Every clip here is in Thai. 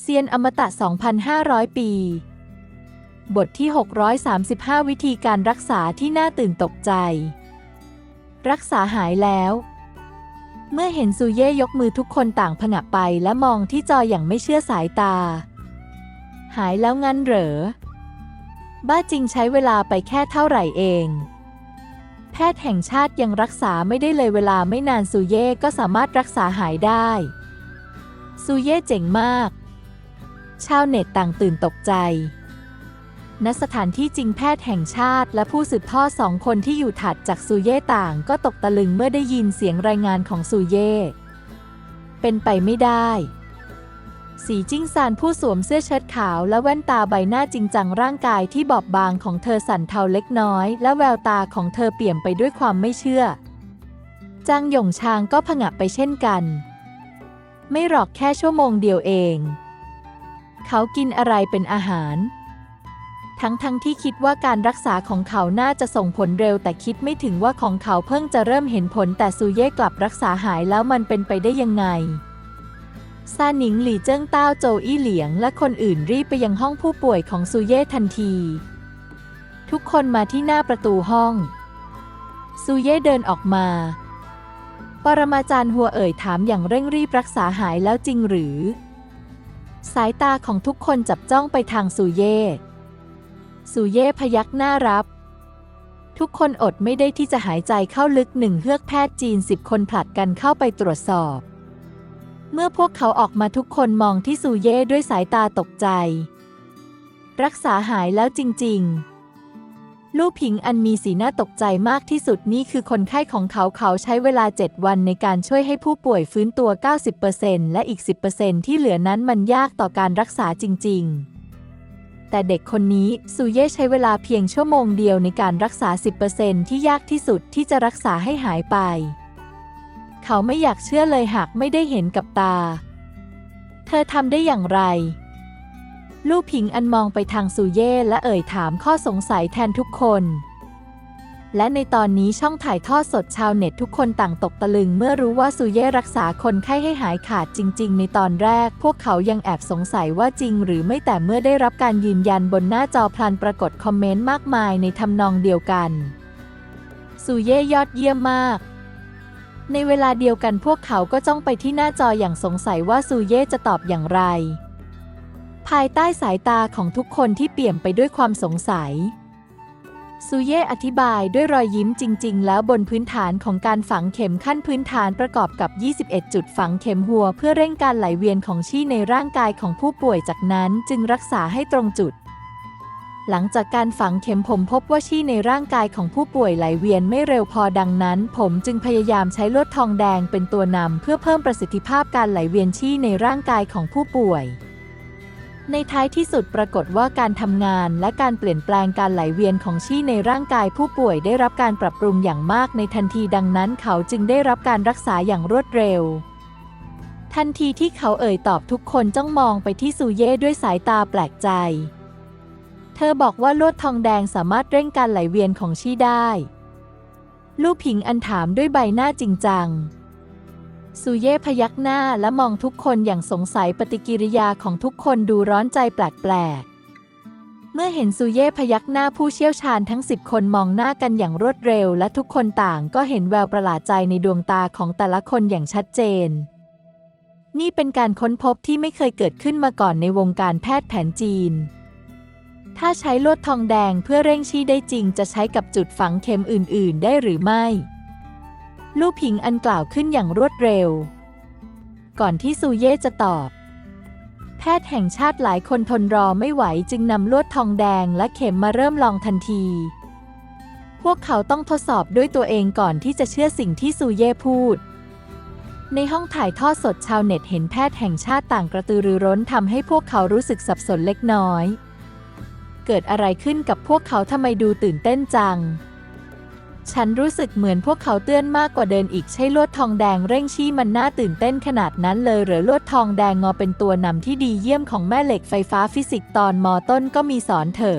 เซียนอมตะ 2,500 ปี บทที่ 635 วิธีการรักษาที่น่าตื่นตกใจ รักษาหายแล้ว เมื่อเห็นซูเย่ยกมือทุกคนต่างผงะไปและมองที่จออย่างไม่เชื่อสายตา หายแล้วงั้นเหรอ บ้าจริงใช้เวลาไปแค่เท่าไหร่เอง แพทย์แห่งชาติยังรักษาไม่ได้เลยเวลาไม่นานซูเย่ก็สามารถรักษาหายได้ ซูเย่เจ๋งมาก ชาวเน็ตต่างตื่นตกใจ ณ สถานที่จริงแพทย์แห่งชาติและผู้สืบทอดสองคนที่อยู่ถัดจากซูเย่ต่างก็ตกตะลึงเมื่อได้ยินเสียงรายงานของซูเย่ เป็นไปไม่ได้ สีจิ้งซานผู้สวมเสื้อเชิ้ตขาวและแว่นตาใบหน้าจริงจังร่างกายที่บอบบางของเธอสั่นเทาเล็กน้อย และแววตาของเธอเปี่ยมไปด้วยความไม่เชื่อ จางหยงชางก็ผงะไปเช่นกัน ไม่หรอกแค่ชั่วโมงเดียวเอง เขากินอะไรเป็นอาหาร ทั้งทั้งที่คิดว่าการรักษาของเขาน่าจะส่งผลเร็ว แต่คิดไม่ถึงว่าของเขาเพิ่งจะเริ่มเห็นผลแต่ซูเย่กลับรักษาหายแล้วมันเป็นไปได้ยังไงซาหนิงหลี่เจิ้งเต้าโจอี้เหลียง และคนอื่นรีบไปยังห้องผู้ป่วยของซูเย่ทันที ทุกคนมาที่หน้าประตูห้อง ซูเย่เดินออกมา ปรมาจารย์หัวเอ่ยถามอย่างเร่งรีบรักษาหายแล้วจริงหรือ สายตาของทุกคนจับจ้องไปทางซูเย่ซูเย่พยักหน้ารับ ทุกคนอดไม่ได้ที่จะหายใจเข้าลึกหนึ่งเฮือกแพทย์จีนสิบคนผลัดกันเข้าไปตรวจสอบ เมื่อพวกเขาออกมาทุกคนมองที่ซูเย่ด้วยสายตาตกใจ รักษาหายแล้วจริง ๆ ลูกผิงอันมีสีหน้าตกใจมากที่สุดนี่คือคนไข้ของเขาเขาใช้เวลา 7 วันในการช่วยให้ผู้ป่วยฟื้นตัว 90%และอีก 10%ที่เหลือนั้นมันยากต่อการรักษาจริง ๆ แต่เด็กคนนี้ซูเย่ใช้เวลาเพียงชั่วโมงเดียวในการรักษา 10%ที่ยากที่สุดที่จะรักษาให้หายไป เขาไม่อยากเชื่อเลยหากไม่ได้เห็นกับตา เธอทำได้อย่างไร ลู่ผิงอันมองไปทางซูเย่และเอ่ยถามข้อสงสัยแทนทุกคน และในตอนนี้ช่องถ่ายทอดสดชาวเน็ตทุกคนต่างตกตะลึงเมื่อรู้ว่าซูเย่รักษาคนไข้ให้หายขาดจริง ๆ ในตอนแรก พวกเขายังแอบสงสัยว่าจริง หรือไม่แต่เมื่อได้รับการยืนยันบนหน้าจอพลันปรากฏคอมเมนต์มากมายในทำนองเดียวกันซูเย่ยอดเยี่ยมมากในเวลาเดียวกันพวกเขาก็จ้องไปที่หน้าจออย่างสงสัยว่าซูเย่จะตอบอย่างไร ภายใต้สายตาของทุกคนที่เปี่ยมไปด้วยความสงสัย ซูเย่อธิบายด้วยรอยยิ้มจริง ๆ แล้วบนพื้นฐานของการฝังเข็มขั้นพื้นฐานประกอบกับ 21 จุดฝังเข็มหัว เพื่อเร่งการไหลเวียนของชี่ในร่างกายของผู้ป่วยจากนั้นจึงรักษาให้ตรงจุดหลังจากการฝังเข็มผมพบว่าชี่ในร่างกายของผู้ป่วยไหลเวียนไม่เร็วพอดังนั้น ผมจึงพยายามใช้ลวดทองแดงเป็นตัวนำเพื่อเพิ่มประสิทธิภาพการไหลเวียนชี่ในร่างกายของผู้ป่วย ในท้ายที่สุดปรากฏว่าการทำงานและการเปลี่ยนแปลงการไหลเวียนของชี่ในร่างกายผู้ป่วยได้รับการปรับปรุงอย่างมากในทันทีดังนั้นเขาจึงได้รับการรักษาอย่างรวดเร็ว ทันทีที่เขาเอ่ยตอบทุกคนจ้องมองไปที่ซูเย่ด้วยสายตาแปลกใจ เธอบอกว่าลวดทองแดงสามารถเร่งการไหลเวียนของชี่ได้ ลูกผิงอันถามด้วยใบหน้าจริงจัง ซูเย่พยักหน้าและมองทุกคนอย่างสงสัยปฏิกิริยาของทุกคนดูร้อนใจแปลกๆ เมื่อเห็นซูเย่พยักหน้าผู้เชี่ยวชาญทั้งสิบคนมองหน้ากันอย่างรวดเร็ว และทุกคนต่างก็เห็นแววประหลาดใจในดวงตาของแต่ละคนอย่างชัดเจน นี่เป็นการค้นพบที่ไม่เคยเกิดขึ้นมาก่อนในวงการแพทย์แผนจีน ถ้าใช้ลวดทองแดงเพื่อเร่งชี้ได้จริงจะใช้กับจุดฝังเข็มอื่น ๆ ได้หรือไม่ ลู่ผิงอันกล่าวขึ้นอย่างรวดเร็ว ก่อนที่ซูเย่จะตอบ แพทย์แห่งชาติหลายคนทนรอไม่ไหวจึงนำลวดทองแดงและเข็มมาเริ่มลองทันที พวกเขาต้องทดสอบด้วยตัวเองก่อนที่จะเชื่อสิ่งที่ซูเย่พูด ในห้องถ่ายทอดสดชาวเน็ตเห็นแพทย์แห่งชาติต่างกระตือรือร้นทำให้พวกเขารู้สึกสับสนเล็กน้อย เกิดอะไรขึ้นกับพวกเขาทำไมดูตื่นเต้นจัง ฉันรู้สึกเหมือนพวกเขาเตือนมากกว่าเดินอีกใช่ลวดทองแดงเร่งชี้มันน่าตื่นเต้นขนาดนั้นเลยหรือลวดทองแดงงอเป็นตัวนำที่ดีเยี่ยมของแม่เหล็กไฟฟ้าฟิสิกส์ตอนมอต้นก็มีสอนเถอ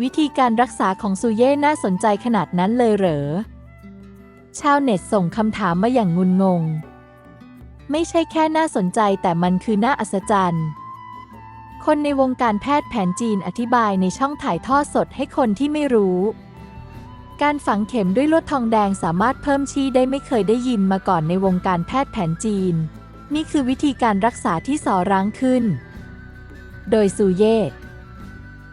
วิธีการรักษาของซูเย่น่าสนใจขนาดนั้นเลยเหรอ ชาวเน็ตส่งคำถามมาอย่างงุนงง ไม่ใช่แค่น่าสนใจแต่มันคือน่าอัศจรรย์คนในวงการแพทย์แผนจีนอธิบายในช่องถ่ายทอดสดให้คนที่ไม่รู้ การฝังเข็มด้วยลวดทองแดงสามารถเพิ่มชีได้ไม่เคยได้ยินมาก่อนในวงการแพทย์แผนจีน นี่คือวิธีการรักษาที่สอร้างขึ้น โดยซูเย่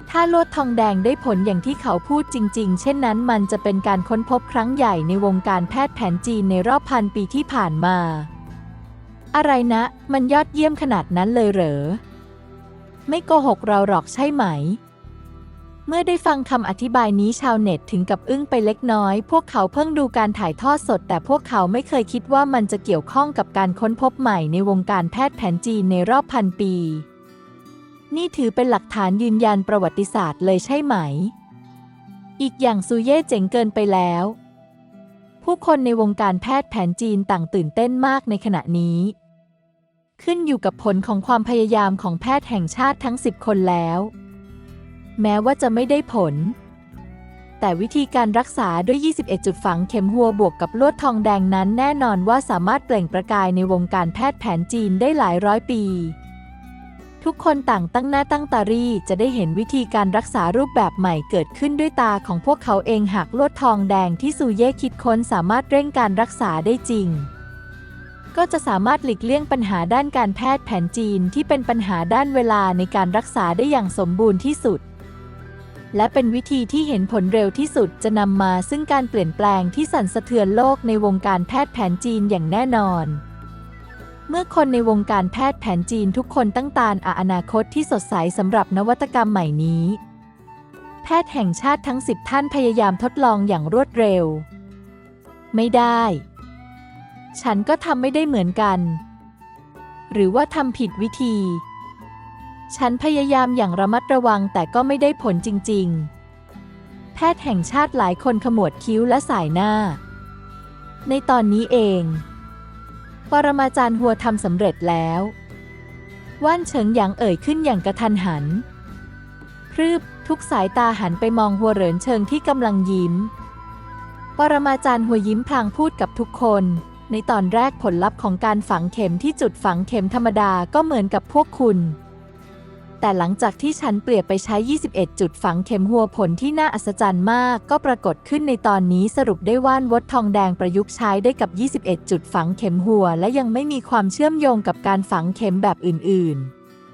ถ้าลวดทองแดงได้ผลอย่างที่เขาพูดจริง ๆ เช่นนั้นมันจะเป็นการค้นพบครั้งใหญ่ในวงการแพทย์แผนจีนในรอบพันปีที่ผ่านมา อะไรนะ มันยอดเยี่ยมขนาดนั้นเลยเหรอ ไม่โกหกเราหรอกใช่ไหม เมื่อได้ฟังคำอธิบายนี้ชาวเน็ตถึงกับอึ้งไปเล็กน้อย พวกเขาเพิ่งดูการถ่ายทอดสด แต่พวกเขาไม่เคยคิดว่ามันจะเกี่ยวข้องกับการค้นพบใหม่ในวงการแพทย์แผนจีนในรอบพันปี นี่ถือเป็นหลักฐานยืนยันประวัติศาสตร์เลยใช่ไหม อีกอย่างซูเย่เจ๋งเกินไปแล้ว ผู้คนในวงการแพทย์แผนจีนต่างตื่นเต้นมากในขณะนี้ ขึ้นอยู่กับผลของความพยายามของแพทย์แห่งชาติทั้ง 10 คนแล้ว แม้ว่าจะไม่ได้ผล แต่วิธีการรักษาด้วย 21 จุดฝังเข็มหัวบวกกับลวดทองแดงนั้นแน่นอนว่าสามารถเปล่งประกายในวงการแพทย์แผนจีนได้หลายร้อยปี ทุกคนต่างตั้งหน้าตั้งตารีจะได้เห็นวิธีการรักษารูปแบบใหม่เกิดขึ้นด้วยตาของพวกเขาเองหากลวดทองแดงที่ซูเย่คิดค้นสามารถเร่งการรักษาได้จริงก็จะสามารถหลีกเลี่ยงปัญหาด้านการแพทย์แผนจีนที่เป็นปัญหาด้านเวลาในการรักษาได้อย่างสมบูรณ์ที่สุด และเป็นวิธีที่เห็นผลเร็วที่สุดจะนำมาซึ่งการเปลี่ยนแปลงที่สั่นสะเทือนโลกในวงการแพทย์แผนจีนอย่างแน่นอน เมื่อคนในวงการแพทย์แผนจีนทุกคนตั้งตารอาอนาคตที่สดใสสำหรับนวัตกรรมใหม่นี้ แพทย์แห่งชาติทั้งสิบท่านพยายามทดลองอย่างรวดเร็ว ไม่ได้ ฉันก็ทำไม่ได้เหมือนกัน หรือว่าทำผิดวิธี ฉันพยายามอย่างระมัดระวังแต่ก็ไม่ได้ผลจริง ๆ แพทย์แห่งชาติหลายคนขมวดคิ้วและสายหน้า ในตอนนี้เอง ปรมาจารย์หัวทำสำเร็จแล้ว ว่านเฉิงหยางเอ่ยขึ้นอย่างกระทันหัน พรืบทุกสายตาหันไปมองหัวเหรินเชิงที่กำลังยิ้ม ปรมาจารย์หัวยิ้มพลางพูดกับทุกคน ในตอนแรกผลลัพธ์ของการฝังเข็มที่จุดฝังเข็มธรรมดาก็เหมือนกับพวกคุณ แต่หลังจากที่ฉันเปลี่ยนไปใช้ 21 จุดฝังเข็มหัวผลที่น่าอัศจรรย์มาก ก็ปรากฏขึ้นในตอนนี้สรุปได้ว่านวดทองแดงประยุกต์ใช้ได้กับ 21 จุดฝังเข็มหัว และยังไม่มีความเชื่อมโยงกับการฝังเข็มแบบอื่น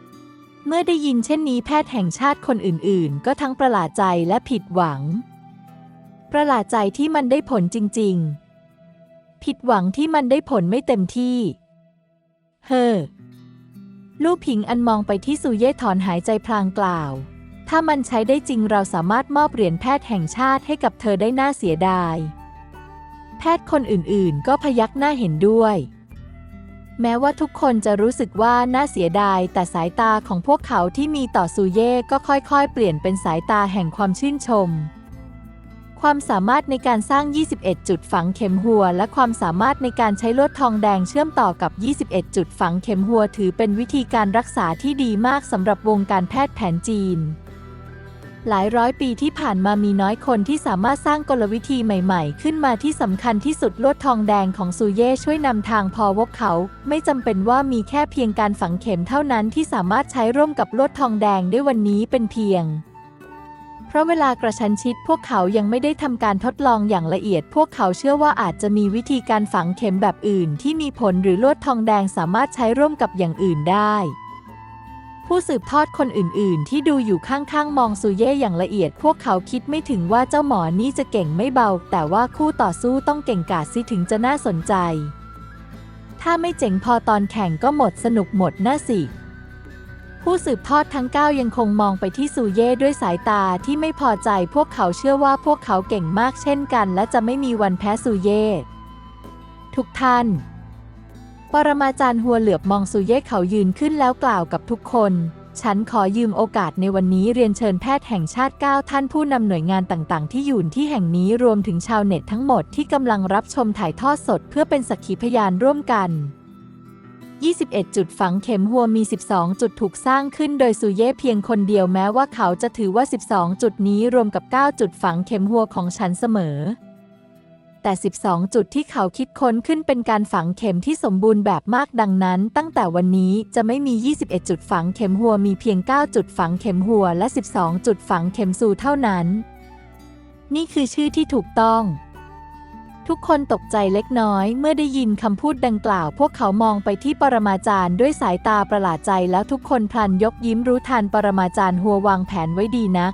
ๆเมื่อได้ยินเช่นนี้แพทย์แห่งชาติคนอื่น ๆ ก็ทั้งประหลาดใจและผิดหวัง ประหลาดใจที่มันได้ผลจริง ๆ ผิดหวังที่มันได้ผลไม่เต็มที่ เฮ้อ ลู่ผิงอันมองไปที่ซูเย่ถอนหายใจพลางกล่าว ถ้ามันใช้ได้จริงเราสามารถมอบเหรียญแพทย์แห่งชาติให้กับเธอได้น่าเสียดาย แพทย์คนอื่นๆ ก็พยักหน้าเห็นด้วย แม้ว่าทุกคนจะรู้สึกว่าน่าเสียดาย แต่สายตาของพวกเขาที่มีต่อซูเย่ก็ค่อยๆ เปลี่ยนเป็นสายตาแห่งความชื่นชม ความสามารถในการสร้าง 21 จุดฝังเข็มหัว และความสามารถในการใช้ลวดทองแดงเชื่อมต่อกับ 21 จุดฝังเข็มหัว ถือเป็นวิธีการรักษาที่ดีมากสำหรับวงการแพทย์แผนจีน หลายร้อยปีที่ผ่านมามีน้อยคนที่สามารถสร้างกลวิธีใหม่ๆ ขึ้นมาที่สำคัญที่สุดลวดทองแดงของซูเย่ช่วยนำทางพอวกเขา ไม่จำเป็นว่ามีแค่เพียงการฝังเข็มเท่านั้นที่สามารถใช้ร่วมกับลวดทองแดงได้วันนี้เป็นเพียง เพราะเวลากระชั้นชิดพวกเขายังไม่ได้ทำการทดลองอย่างละเอียด พวกเขาเชื่อว่าอาจจะมีวิธีการฝังเข็มแบบอื่น ที่มีผลหรือลวดทองแดงสามารถใช้ร่วมกับอย่างอื่นได้ ผู้สืบทอดคนอื่น ๆ ที่ดูอยู่ข้าง ๆ มองซูเย่อย่างละเอียด พวกเขาคิดไม่ถึงว่าเจ้าหมอนี่จะเก่งไม่เบา แต่ว่าคู่ต่อสู้ต้องเก่งกาจสิถึงจะน่าสนใจ ถ้าไม่เจ๋งพอตอนแข่งก็หมดสนุกหมดน่าสิ ผู้สืบทอดทั้ง 9 ยังคงมองไปที่ซูเย่ด้วยสายตาที่ไม่พอใจพวกเขาเชื่อว่าพวกเขาเก่งมากเช่นกัน และจะไม่มีวันแพ้ซูเย่ทุกท่าน ปรมาจารย์หัวเหลือบมองซูเย่เขายืนขึ้นแล้วกล่าวกับทุกคน ฉันขอยืมโอกาสในวันนี้เรียนเชิญแพทย์แห่งชาติ 9 ท่านผู้นำหน่วยงานต่าง ๆ ที่อยู่ที่แห่งนี้รวมถึงชาวเน็ตทั้งหมดที่กำลังรับชมถ่ายทอดสดเพื่อเป็นสักขีพยานร่วมกัน 21 จุดฝังเข็มหัวมี 12 จุดถูกสร้างขึ้นโดยซูเย่เพียงคนเดียวแม้ว่าเขาจะถือว่า 12 จุดนี้รวมกับ 9 จุดฝังเข็มหัวของฉันเสมอ แต่ 12 จุดที่เขาคิดค้นขึ้นเป็นการฝังเข็มที่สมบูรณ์แบบมากดังนั้น ตั้งแต่วันนี้จะไม่มี 21 จุดฝังเข็มหัวมีเพียง 9 จุดฝังเข็มหัวและ 12 จุดฝังเข็มสูเท่านั้น นี่คือชื่อที่ถูกต้อง ทุกคนตกใจเล็กน้อยเมื่อได้ยินคำพูดดังกล่าว พวกเขามองไปที่ปรมาจารย์ด้วยสายตาประหลาดใจแล้วทุกคนพลันยกยิ้มรู้ทันปรมาจารย์หัววางแผนไว้ดีนัก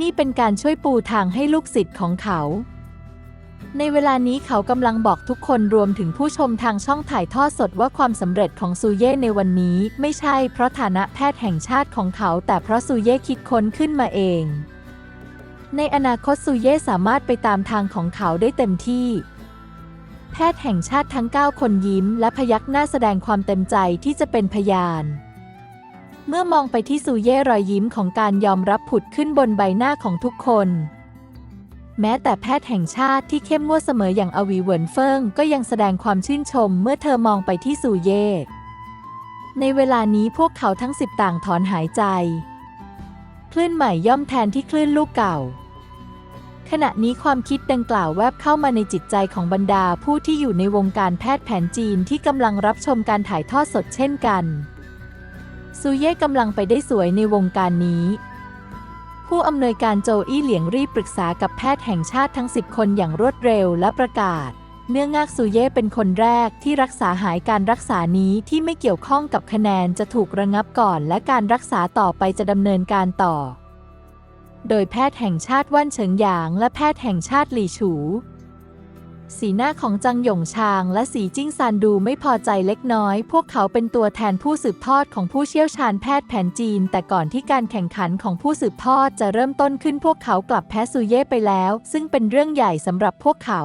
นี่เป็นการช่วยปูทางให้ลูกศิษย์ของเขา ในเวลานี้เขากำลังบอกทุกคนรวมถึงผู้ชมทางช่องถ่ายทอดสดว่าความสำเร็จของซูเย่ในวันนี้ ไม่ใช่เพราะฐานะแพทย์แห่งชาติของเขา แต่เพราะซูเย่คิดค้นขึ้นมาเอง ในอนาคตซูเย่สามารถไปตามทางของเขาได้เต็มที่ แพทย์แห่งชาติทั้ง 9 คนยิ้ม และพยักหน้าแสดงความเต็มใจที่จะเป็นพยาน เมื่อมองไปที่ซูเย่รอยยิ้มของการยอมรับผุดขึ้นบนใบหน้าของทุกคน แม้แต่แพทย์แห่งชาติที่เข้มงวดเสมออย่างอวีเหวินเฟิงก็ยังแสดงความชื่นชมเมื่อเธอมองไปที่ซูเย่ในเวลานี้พวกเขาทั้งสิบต่างถอนหายใจ คลื่นใหม่ย่อมแทนที่คลื่นลูกเก่า ขณะนี้ความคิดดังกล่าวแวบเข้ามาในจิตใจของบรรดาผู้ที่อยู่ในวงการแพทย์แผนจีนที่กำลังรับชมการถ่ายทอดสดเช่นกัน ซูเย่กำลังไปได้สวยในวงการนี้ ผู้อำนวยการโจอี้เหลียงรีบปรึกษากับแพทย์แห่งชาติทั้ง 10 คนอย่างรวดเร็วและประกาศ เนื่องงากซูเย่เป็นคนแรกที่รักษาหายการรักษานี้ที่ไม่เกี่ยวข้องกับคะแนนจะถูกระงับก่อน และการรักษาต่อไปจะดำเนินการต่อ โดยแพทย์แห่งชาติว่านเฉิงหยาง และแพทย์แห่งชาติหลี่ฉูสีหน้าของจังหยงชางและสีจิ้งซานดูไม่พอใจเล็กน้อย พวกเขาเป็นตัวแทนผู้สืบทอดของผู้เชี่ยวชาญแพทย์แผนจีน แต่ก่อนที่การแข่งขันของผู้สืบทอดจะเริ่มต้นขึ้นพวกเขากลับแพ้ซูเย่ไปแล้ว ซึ่งเป็นเรื่องใหญ่สำหรับพวกเขา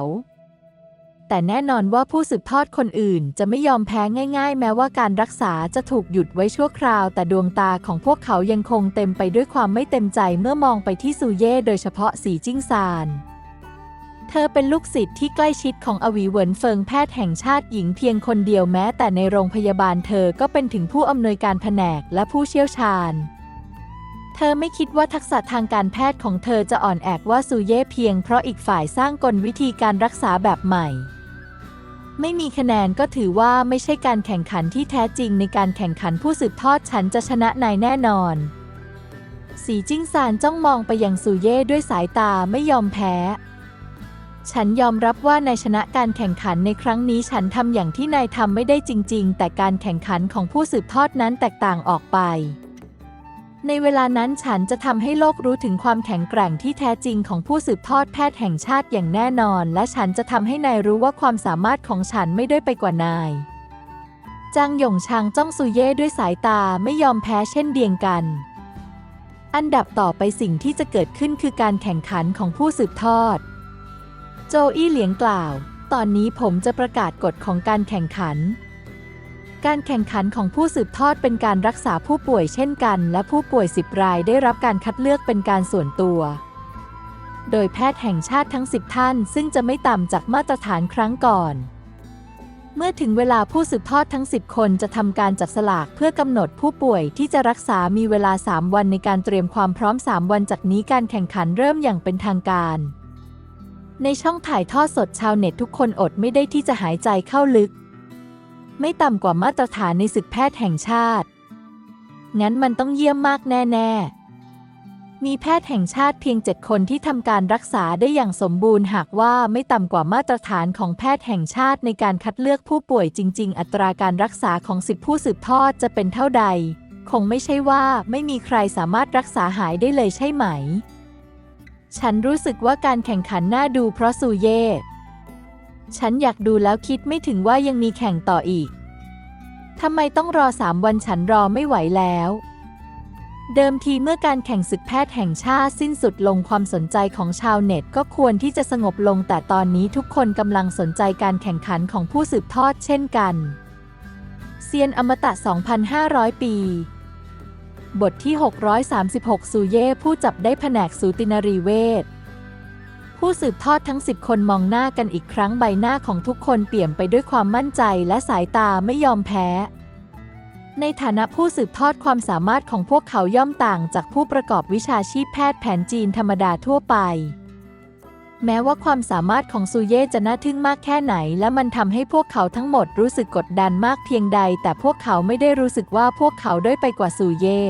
แต่แน่นอนว่าผู้สืบทอดคนอื่นจะไม่ยอมแพ้ง่าย ๆ แม้ว่าการรักษาจะถูกหยุดไว้ชั่วคราว แต่ดวงตาของพวกเขายังคงเต็มไปด้วยความไม่เต็มใจเมื่อมองไปที่ซูเย่โดยเฉพาะสีจิ้งซานเธอเป็นลูกศิษย์ที่ใกล้ชิดของอวีเหวินเฟิงแพทย์แห่งชาติหญิงเพียงคนเดียวแม้ แต่ในโรงพยาบาลเธอก็เป็นถึงผู้อำนวยการแผนกและผู้เชี่ยวชาญ เธอไม่คิดว่าทักษะทางการแพทย์ของเธอจะอ่อนแอกว่าซูเย่เพียงเพราะอีกฝ่ายสร้างกลวิธีการรักษาแบบใหม่ ไม่มีคะแนนก็ถือว่าไม่ใช่การแข่งขันที่แท้จริงในการแข่งขันผู้สืบทอดฉันจะชนะนายแน่นอน สีจิ้งซานจ้องมองไปยังซูเย่ด้วยสายตาไม่ยอมแพ้ ฉันยอมรับว่านายชนะการแข่งขันในครั้งนี้ฉันทำอย่างที่นายทำไม่ได้จริง ๆ แต่การแข่งขันของผู้สืบทอดนั้นแตกต่างออกไป ในเวลานั้นฉันจะทำให้โลกรู้ถึงความแข็งแกร่งที่แท้จริงของผู้สืบทอดแพทย์แห่งชาติอย่างแน่นอน และฉันจะทำให้นายรู้ว่าความสามารถของฉันไม่ด้อยไปกว่านายจางหยงชางจ้องซูเย่ด้วยสายตาไม่ยอมแพ้เช่นเดียวกัน อันดับต่อไปสิ่งที่จะเกิดขึ้นคือการแข่งขันของผู้สืบทอด โจอี้เหลียงกล่าว ตอนนี้ผมจะประกาศกฎของการแข่งขัน การแข่งขันของผู้สืบทอดเป็นการรักษาผู้ป่วยเช่นกัน และผู้ป่วย 10 รายได้รับการคัดเลือกเป็นการส่วนตัว โดยแพทย์แห่งชาติทั้ง 10 ท่าน ซึ่งจะไม่ต่ำจากมาตรฐานครั้งก่อน เมื่อถึงเวลาผู้สืบทอดทั้ง 10 คนจะทำการจับสลากเพื่อกำหนดผู้ป่วยที่จะรักษามีเวลา 3 วันในการเตรียมความพร้อม 3 วันจากนี้การแข่งขันเริ่มอย่างเป็นทางการในช่องถ่ายทอดสดชาวเน็ตทุกคนอดไม่ได้ที่จะหายใจเข้าลึก ไม่ต่ำกว่ามาตรฐานในศึกแพทย์แห่งชาติ งั้นมันต้องเยี่ยมมากแน่ๆ มีแพทย์แห่งชาติเพียงเจ็ดคนที่ทำการรักษาได้อย่างสมบูรณ์ หากว่าไม่ต่ำกว่ามาตรฐานของแพทย์แห่งชาติในการคัดเลือกผู้ป่วยจริง ๆ อัตราการรักษาของสิบผู้สืบทอดจะเป็นเท่าใด คงไม่ใช่ว่าไม่มีใครสามารถรักษาหายได้เลยใช่ไหม ฉันรู้สึกว่าการแข่งขันน่าดูเพราะซูเย่ ฉันอยากดูแล้วคิดไม่ถึงว่ายังมีแข่งต่ออีก ทำไมต้องรอสามวันฉันรอไม่ไหวแล้ว เดิมทีเมื่อการแข่งศึกแพทย์แห่งชาติสิ้นสุดลงความสนใจของชาวเน็ตก็ควรที่จะสงบลงแต่ตอนนี้ทุกคนกำลังสนใจการแข่งขันของผู้สืบทอดเช่นกัน เซียนอมตะ 2,500 ปี บทที่ 636ซูเย่ผู้จับได้แผนกสูตินรีเวช ผู้สืบทอดทั้ง10คนมองหน้ากันอีกครั้งใบหน้าของทุกคนเปี่ยมไปด้วยความมั่นใจและสายตาไม่ยอมแพ้ ในฐานะผู้สืบทอดความสามารถของพวกเขาย่อมต่างจากผู้ประกอบวิชาชีพแพทย์แผนจีนธรรมดาทั่วไป แม้ว่าความสามารถของซูเย่จะน่าทึ่งมากแค่ไหน และมันทำให้พวกเขาทั้งหมดรู้สึกกดดันมากเพียงใด แต่พวกเขาไม่ได้รู้สึกว่าพวกเขาด้อยไปกว่าซูเย่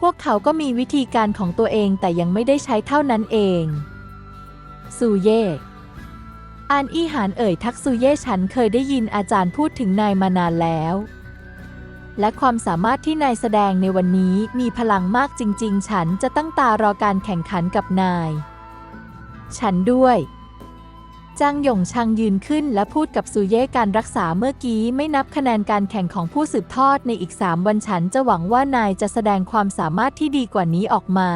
พวกเขาก็มีวิธีการของตัวเองแต่ยังไม่ได้ใช้เท่านั้นเอง ซูเย่อานอี้หานเอ่ยทักซูเย่ฉันเคยได้ยินอาจารย์พูดถึงนายมานานแล้ว และความสามารถที่นายแสดงในวันนี้มีพลังมากจริง ๆ ฉันจะตั้งตารอการแข่งขันกับนาย ฉันด้วยจางหยงชังยืนขึ้นและพูดกับซูเย่การรักษาเมื่อกี้ไม่นับคะแนนการแข่งของผู้สืบทอดในอีกสามวันฉันจะหวังว่านายจะแสดงความสามารถที่ดีกว่านี้ออกมา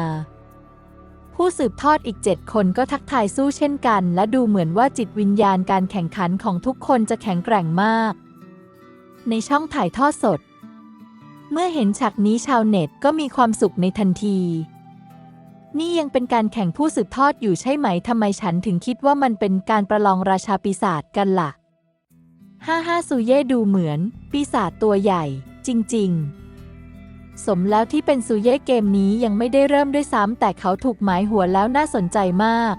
ผู้สืบทอดอีกเจ็ดคนก็ทักทายสู้เช่นกัน และดูเหมือนว่าจิตวิญญาณการแข่งขันของทุกคนจะแข็งแกร่งมาก ในช่องถ่ายทอดสด เมื่อเห็นฉากนี้ชาวเน็ตก็มีความสุขในทันที นี่ยังเป็นการแข่งผู้สืบทอดอยู่ใช่ไหมทำไมฉันถึงคิดว่ามันเป็นการประลองราชาปีศาจกันล่ะฮ่าฮ่าซูเย่ดูเหมือน ปีศาจตัวใหญ่ จริง ๆ สมแล้วที่เป็นซูเย่เกมนี้ยังไม่ได้เริ่มด้วยซ้ำแต่เขาถูกหมายหัวแล้วน่าสนใจมาก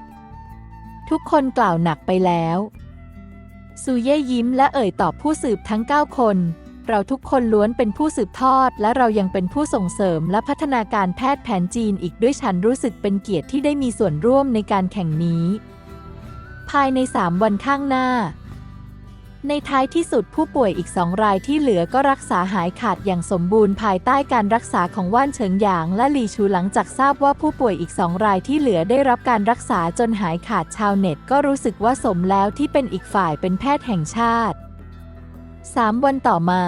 ทุกคนกล่าวหนักไปแล้วซูเย่ยิ้มและเอ่ยตอบผู้สืบทั้ง 9 คน เราทุกคนล้วนเป็นผู้สืบทอด และเรายังเป็นผู้ส่งเสริมและพัฒนาการแพทย์แผนจีนอีกด้วยฉันรู้สึกเป็นเกียรติที่ได้มีส่วนร่วมในการแข่งนี้ ภายใน 3 วันข้างหน้า ในท้ายที่สุดผู้ป่วยอีกสองรายที่เหลือก็รักษาหายขาดอย่างสมบูรณ์ภายใต้การรักษาของว่านเฉิงหยางและหลีชูหลังจากทราบว่าผู้ป่วยอีกสองรายที่เหลือได้รับการรักษาจนหายขาดชาวเน็ต ก็รู้สึกว่าสมแล้วที่เป็นอีกฝ่ายเป็นแพทย์แห่งชาติสามวันต่อมา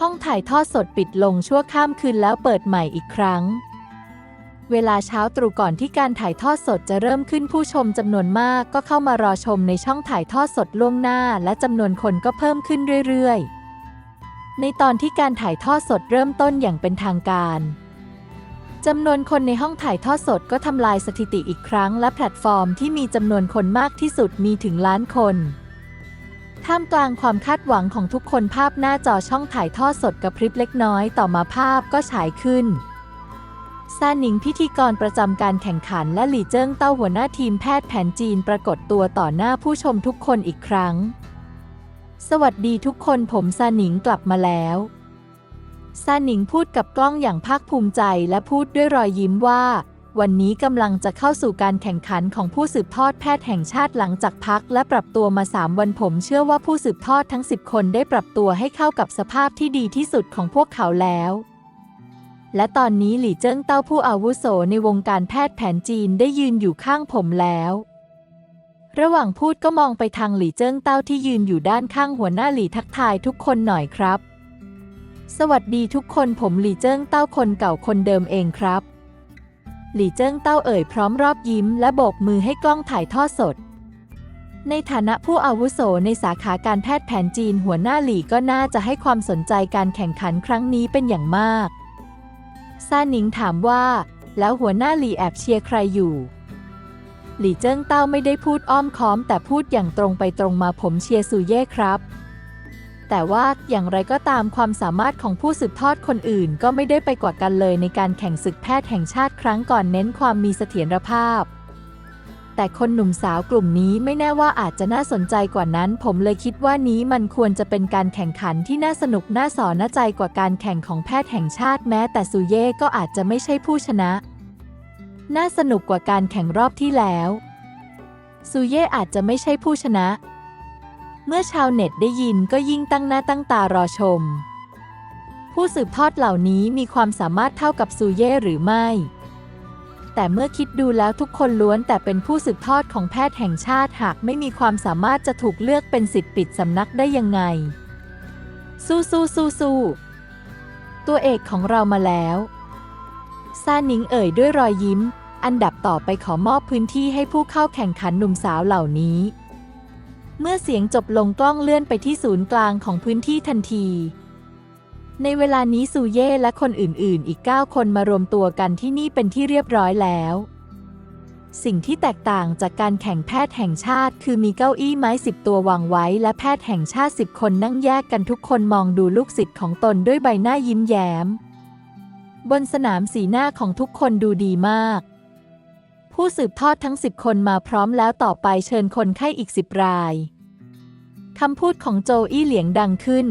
ห้องถ่ายทอดสดปิดลงชั่วข้ามคืนแล้วเปิดใหม่อีกครั้ง เวลาเช้าตรู่ก่อนที่การถ่ายทอดสดจะเริ่มขึ้นผู้ชมจำนวนมากก็เข้ามารอชมในช่องถ่ายทอดสดล่วงหน้า และจำนวนคนก็เพิ่มขึ้นเรื่อยๆ ในตอนที่การถ่ายทอดสดเริ่มต้นอย่างเป็นทางการจำนวนคนในห้องถ่ายทอดสดก็ทำลายสถิติอีกครั้ง และแพลตฟอร์มที่มีจำนวนคนมากที่สุดมีถึงล้านคน ท่ามกลางความคาดหวังของทุกคนภาพหน้าจอช่องถ่ายทอดสดกระพริบเล็กน้อยต่อมาภาพก็ฉายขึ้น ซาหนิงพิธีกรประจำการแข่งขันและหลี่เจิ้งเต้าหัวหน้าทีมแพทย์แผนจีนปรากฏตัวต่อหน้าผู้ชมทุกคนอีกครั้ง สวัสดีทุกคนผมซาหนิงกลับมาแล้วซาหนิงพูดกับกล้องอย่างภาคภูมิใจและพูดด้วยรอยยิ้มว่า วันนี้กำลังจะเข้าสู่การแข่งขันของผู้สืบทอดแพทย์แห่งชาติหลังจากพักและปรับตัวมา 3 วันผมเชื่อว่าผู้สืบทอดทั้ง 10 คนได้ปรับตัวให้เข้ากับสภาพที่ดีที่สุดของพวกเขาแล้ว และตอนนี้หลี่เจิ้งเต้าผู้อาวุโสในวงการแพทย์แผนจีนได้ยืนอยู่ข้างผมแล้ว ระหว่างพูดก็มองไปทางหลี่เจิ้งเต้าที่ยืนอยู่ด้านข้างหัวหน้าหลี่ทักทายทุกคนหน่อยครับ สวัสดีทุกคนผมหลี่เจิ้งเต้าคนเก่าคนเดิมเองครับ หลี่เจิ้งเต้าเอ่ยพร้อมรอบยิ้มและโบกมือให้กล้องถ่ายทอดสด ในฐานะผู้อาวุโสในสาขาการแพทย์แผนจีนหัวหน้าหลี่ก็น่าจะให้ความสนใจการแข่งขันครั้งนี้เป็นอย่างมาก ซาหนิงถามว่า แล้วหัวหน้าหลี่แอบเชียร์ใครอยู่ หลี่เจิ้งเต้าไม่ได้พูดอ้อมค้อม แต่พูดอย่างตรงไปตรงมาผมเชียร์ซูเย่ครับ แต่ว่าอย่างไรก็ตามความสามารถของผู้สืบทอดคนอื่นก็ไม่ได้ไปกว่ากันเลยในการแข่งศึกแพทย์แห่งชาติครั้งก่อนเน้นความมีเสถียรภาพ แต่คนหนุ่มสาวกลุ่มนี้ไม่แน่ว่าอาจจะน่าสนใจกว่านั้น ผมเลยคิดว่านี้มันควรจะเป็นการแข่งขันที่น่าสนุกน่าสอนน่าใจกว่าการแข่งของแพทย์แห่งชาติแม้ แต่ซูเย่ก็อาจจะไม่ใช่ผู้ชนะ น่าสนุกกว่าการแข่งรอบที่แล้วซูเย่อาจจะไม่ใช่ผู้ชนะ เมื่อชาวเน็ตได้ยินก็ยิ่งตั้งหน้าตั้งตารอชม ผู้สืบทอดเหล่านี้มีความสามารถเท่ากับซูเย่หรือไม่ แต่เมื่อคิดดูแล้วทุกคนล้วนแต่เป็นผู้สืบทอดของแพทย์แห่งชาติหากไม่มีความสามารถจะถูกเลือกเป็นสิทธิ์ปิดสำนักได้ยังไง สู้สู้สู้สู้ตัวเอกของเรามาแล้วซาหนิงเอ่ยด้วยรอยยิ้ม อันดับต่อไปขอมอบพื้นที่ให้ผู้เข้าแข่งขันหนุ่มสาวเหล่านี้ เมื่อเสียงจบลงกล้องเลื่อนไปที่ศูนย์กลางของพื้นที่ทันที ในเวลานี้ซูเย่และคนอื่นๆ อีก 9 คนมารวมตัวกันที่นี่เป็นที่เรียบร้อยแล้ว สิ่งที่แตกต่างจากการแข่งแพทย์แห่งชาติ คือมีเก้าอี้ไม้สิบตัววางไว้ และแพทย์แห่งชาติสิบคนนั่งแยกกันทุกคนมองดูลูกศิษย์ของตนด้วยใบหน้ายิ้มแย้ม บนสนามสีหน้าของทุกคนดูดีมาก ผู้สืบทอดทั้งสิบคนมาพร้อมแล้วต่อไปเชิญคนไข้อีกสิบรายคำพูดของโจอี้เหลียงดังขึ้น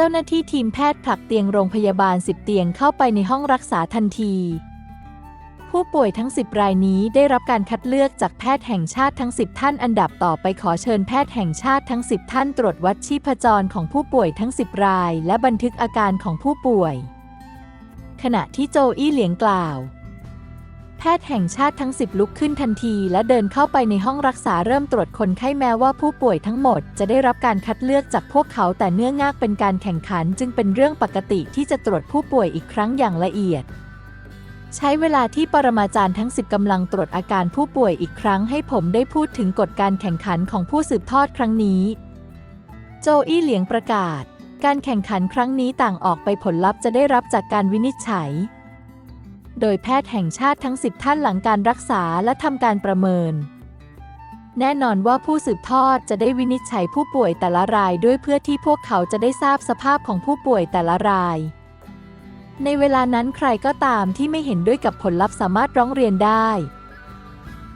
เจ้าหน้าที่ทีมแพทย์ผลักเตียงโรงพยาบาลสิบเตียงเข้าไปในห้องรักษาทันที ผู้ป่วยทั้ง 10 รายนี้ได้รับการคัดเลือกจากแพทย์แห่งชาติทั้ง 10 ท่านอันดับต่อไปขอเชิญแพทย์แห่งชาติทั้ง 10 ท่านตรวจวัดชีพจรของผู้ป่วยทั้ง 10 ราย และบันทึกอาการของผู้ป่วย ขณะที่โจอี้เหลียงกล่าว แพทย์แห่งชาติทั้ง 10 ลุกขึ้นทันทีและเดินเข้าไปในห้องรักษาเริ่มตรวจคนไข้แม้ว่าผู้ป่วยทั้งหมดจะได้รับการคัดเลือกจากพวกเขาแต่เนื่องงากเป็นการแข่งขันจึงเป็นเรื่องปกติที่จะตรวจผู้ป่วยอีกครั้งอย่างละเอียด ใช้เวลาที่ปรมาจารย์ทั้ง 10กำลังตรวจอาการผู้ป่วยอีกครั้งให้ผมได้พูดถึงกฎการแข่งขันของผู้สืบทอดครั้งนี้ โจอี้เหลียงประกาศ การแข่งขันครั้งนี้ต่างออกไปผลลัพธ์จะได้รับจากการวินิจฉัย โดยแพทย์แห่งชาติทั้ง 10 ท่านหลังการรักษาและทำการประเมิน แน่นอนว่าผู้สืบทอดจะได้วินิจฉัยผู้ป่วยแต่ละรายด้วยเพื่อที่พวกเขาจะได้ทราบสภาพของผู้ป่วยแต่ละราย ในเวลานั้นใครก็ตามที่ไม่เห็นด้วยกับผลลัพธ์สามารถร้องเรียนได้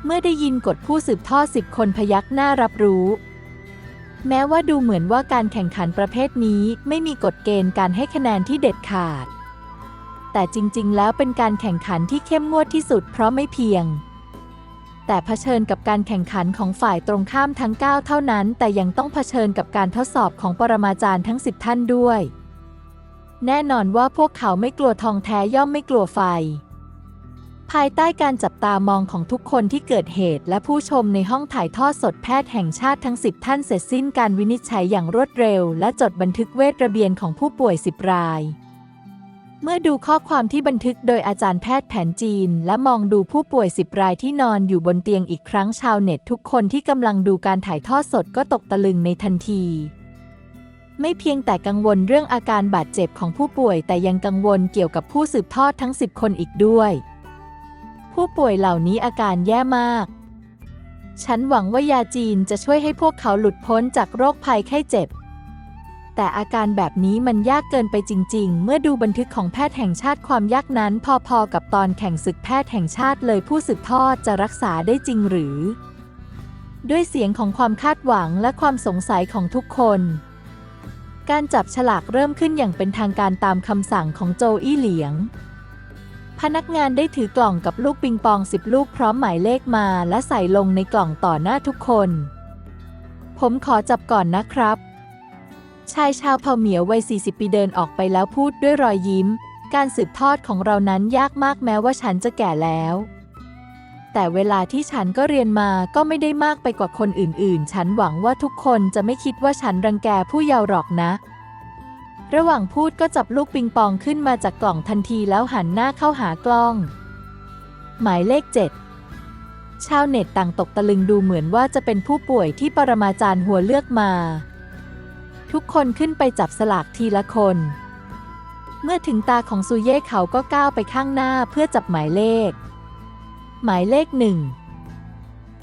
เมื่อได้ยินกฎผู้สืบทอดสิบคนพยักหน้ารับรู้แม้ว่าดูเหมือนว่าการแข่งขันประเภทนี้ไม่มีกฎเกณฑ์การให้คะแนนที่เด็ดขาด แต่จริง ๆ แล้วเป็นการแข่งขันที่เข้มงวดที่สุดเพราะไม่เพียง แต่เผชิญกับการแข่งขันของฝ่ายตรงข้ามทั้ง 9 เท่านั้น แต่ยังต้องเผชิญกับการทดสอบของปรมาจารย์ทั้ง 10 ท่านด้วย แน่นอนว่าพวกเขาไม่กลัวทองแท้ย่อมไม่กลัวไฟ ภายใต้การจับตามองของทุกคนที่เกิดเหตุ และผู้ชมในห้องถ่ายทอดสดแพทย์แห่งชาติทั้ง 10 ท่านเสร็จสิ้นการวินิจฉัยอย่างรวดเร็ว และจดบันทึกเวทระเบียนของผู้ป่วย 10 ราย เมื่อดูข้อความที่บันทึกโดยอาจารย์แพทย์แผนจีน และมองดูผู้ป่วย10รายที่นอนอยู่บนเตียงอีกครั้งชาวเน็ตทุกคนที่กำลังดูการถ่ายทอดสดก็ตกตะลึงในทันที ไม่เพียงแต่กังวลเรื่องอาการบาดเจ็บของผู้ป่วย แต่ยังกังวลเกี่ยวกับผู้สืบทอดทั้ง 10 คนอีกด้วย ผู้ป่วยเหล่านี้อาการแย่มาก ฉันหวังว่ายาจีนจะช่วยให้พวกเขาหลุดพ้นจากโรคภัยไข้เจ็บ แต่อาการแบบนี้มันยากเกินไปจริง ๆ เมื่อดูบันทึกของแพทย์แห่งชาติความยากนั้นพอๆกับตอนแข่งศึกแพทย์แห่งชาติเลยผู้สืบทอดจะรักษาได้จริงหรือ ด้วยเสียงของความคาดหวังและความสงสัยของทุกคน การจับฉลากเริ่มขึ้นอย่างเป็นทางการตามคำสั่งของโจอี้เหลียง พนักงานได้ถือกล่องกับลูกปิงปองสิบลูกพร้อมหมายเลขมาและใส่ลงในกล่องต่อหน้าทุกคน ผมขอจับก่อนนะครับ ชายชาวเผ่าเหมียววัย 40 ปีเดินออกไปแล้วพูดด้วยรอยยิ้ม การสืบทอดของเรานั้นยากมากแม้ว่าฉันจะแก่แล้ว แต่เวลาที่ฉันก็เรียนมาก็ไม่ได้มากไปกว่าคนอื่นๆ ฉันหวังว่าทุกคนจะไม่คิดว่าฉันรังแกผู้เยาว์หรอกนะ ระหว่างพูดก็จับลูกปิงปองขึ้นมาจากกล่องทันทีแล้วหันหน้าเข้าหากล้อง หมายเลข7ชาวเน็ตต่างตกตะลึงดูเหมือนว่าจะเป็นผู้ป่วยที่ปรมาจารย์หัวเลือกมา ทุกคนขึ้นไปจับสลากทีละคน เมื่อถึงตาของซูเย่เขาก็ก้าวไปข้างหน้าเพื่อจับหมายเลข หมายเลขหนึ่ง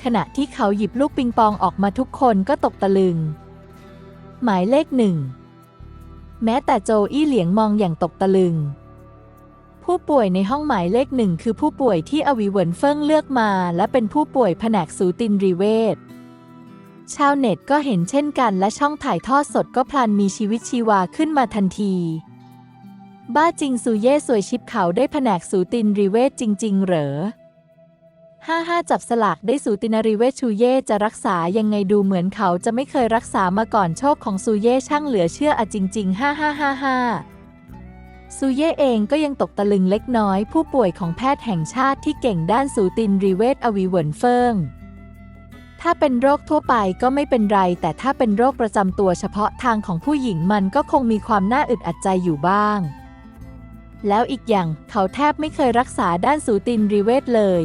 ขณะที่เขาหยิบลูกปิงปองออกมาทุกคนก็ตกตะลึง หมายเลขหนึ่ง แม้แต่โจอี้เหลียงมองอย่างตกตะลึง ผู้ป่วยในห้องหมายเลขหนึ่งคือผู้ป่วยที่อวีเหวินเฟิงเลือกมา และเป็นผู้ป่วยแผนกสูตินรีเวช ชาวเน็ตก็เห็นเช่นกันและช่องถ่ายทอดสดก็พลันมีชีวิตชีวาขึ้นมาทันที บ้าจริงซูเย่สวยชิปเขาได้แผนกสูตินรีเวชจริง ๆ เหรอห้าห้าจับสลากได้สูตินรีเวชชูเย่จะรักษายังไงดูเหมือนเขาจะไม่เคยรักษามาก่อนโชคของซูเย่ช่างเหลือเชื่ออะจริงๆห้าห้าห้าห้าซูเย่เองก็ยังตกตะลึงเล็กน้อย ผู้ป่วยของแพทย์แห่งชาติที่เก่งด้านสูตินรีเวชอวีเวินเฟิง ถ้าเป็นโรคทั่วไปก็ไม่เป็นไร แต่ถ้าเป็นโรคประจำตัวเฉพาะทางของผู้หญิงมันก็คงมีความน่าอึดอัดใจอยู่บ้าง แล้วอีกอย่างเขาแทบไม่เคยรักษาด้านสูตินรีเวชเลย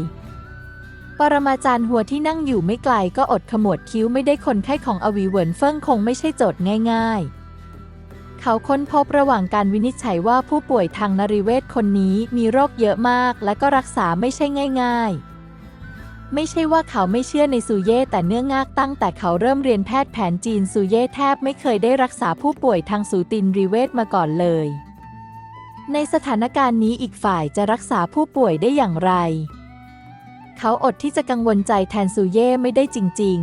ปรมาจารย์หัวที่นั่งอยู่ไม่ไกลก็อดขมวดคิ้วไม่ได้คนไข้ของอวีเหวินเฟิงคงไม่ใช่โจทย์ง่ายๆเขาค้นพบระหว่างการวินิจฉัยว่าผู้ป่วยทางนริเวศคนนี้มีโรคเยอะมากและก็รักษาไม่ใช่ง่าย ๆ ไม่ใช่ว่าเขาไม่เชื่อในซูเย่แต่เนื่องงากตั้งแต่เขาเริ่มเรียนแพทย์แผนจีนซูเย่แทบไม่เคยได้รักษาผู้ป่วยทางสูตินรีเวชมาก่อนเลย ในสถานการณ์นี้อีกฝ่ายจะรักษาผู้ป่วยได้อย่างไร เขาอดที่จะกังวลใจแทนซูเย่ไม่ได้จริง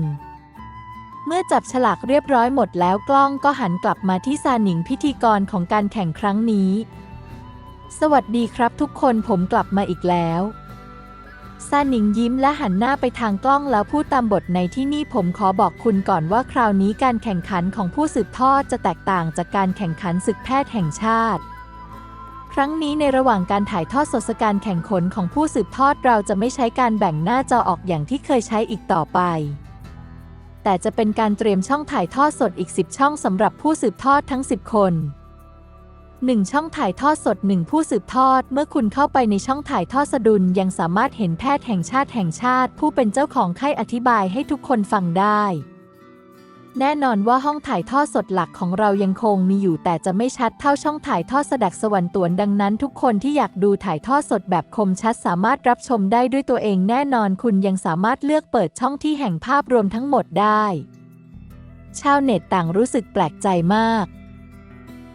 ๆเมื่อจับฉลากเรียบร้อยหมดแล้วกล้องก็หันกลับมาที่ซาหนิงพิธีกรของการแข่งครั้งนี้ สวัสดีครับทุกคนผมกลับมาอีกแล้ว ซาหนิงยิ้มและหันหน้าไปทางกล้องแล้วพูดตามบทในที่นี่ผมขอบอกคุณก่อนว่าคราวนี้การแข่งขันของผู้สืบทอดจะแตกต่างจากการแข่งขันศึกแพทย์แห่งชาติ ครั้งนี้ในระหว่างการถ่ายทอดสดการแข่งขนของผู้สืบทอดเราจะไม่ใช้การแบ่งหน้าจอออกอย่างที่เคยใช้อีกต่อไป แต่จะเป็นการเตรียมช่องถ่ายทอดสดอีก 10 ช่องสำหรับผู้สืบทอดทั้ง 10 คน 1 ช่องถ่ายทอดสด 1 ผู้สืบทอด เมื่อคุณเข้าไปในช่องถ่ายทอดสดุลยังสามารถเห็นแพทย์แห่งชาติแห่งชาติ ผู้เป็นเจ้าของไข้อธิบายให้ทุกคนฟังได้ แน่นอนว่าห้องถ่ายทอดสดหลักของเรายังคงมีอยู่แต่จะไม่ชัดเท่าช่องถ่ายทอดสดักสวรรค์ตวนดังนั้น ทุกคนที่อยากดูถ่ายทอดสดแบบคมชัดสามารถรับชมได้ด้วยตัวเองแน่นอนคุณยังสามารถเลือกเปิดช่องที่แห่งภาพรวมทั้งหมดได้ ชาวเน็ตต่างรู้สึกแปลกใจมาก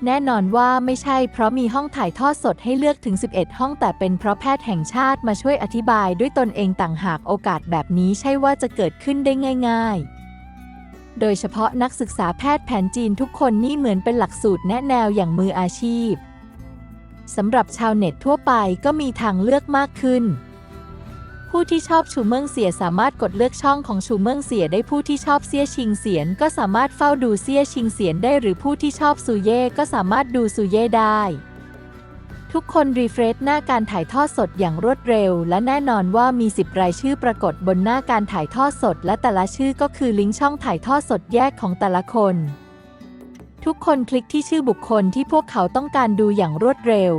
แน่นอนว่าไม่ใช่เพราะมีห้องถ่ายทอดสดให้เลือกถึง 11 ห้องแต่เป็นเพราะแพทย์แห่งชาติมาช่วยอธิบายด้วยตนเองต่างหากโอกาสแบบนี้ใช่ว่าจะเกิดขึ้นได้ง่าย ๆ โดยเฉพาะนักศึกษาแพทย์แผนจีนทุกคนนี่เหมือนเป็นหลักสูตรแนะแนวอย่างมืออาชีพสำหรับชาวเน็ตทั่วไปก็มีทางเลือกมากขึ้น ผู้ที่ชอบชูเมิงเสียสามารถกดเลือกช่องของชูเมิงเสียได้ผู้ที่ชอบเซี่ยชิงเสียน ก็สามารถเฝ้าดูเซี่ยชิงเสียนได้หรือผู้ที่ชอบซูเย่ก็สามารถดูซูเย่ได้ ทุกคนรีเฟรชหน้าการถ่ายทอดสดอย่างรวดเร็ว และแน่นอนว่ามี 10 รายชื่อปรากฏบนหน้าการถ่ายทอดสด และแต่ละชื่อก็คือลิงก์ช่องถ่ายทอดสดแยกของแต่ละคน ทุกคนคลิกที่ชื่อบุคคลที่พวกเขาต้องการดูอย่างรวดเร็ว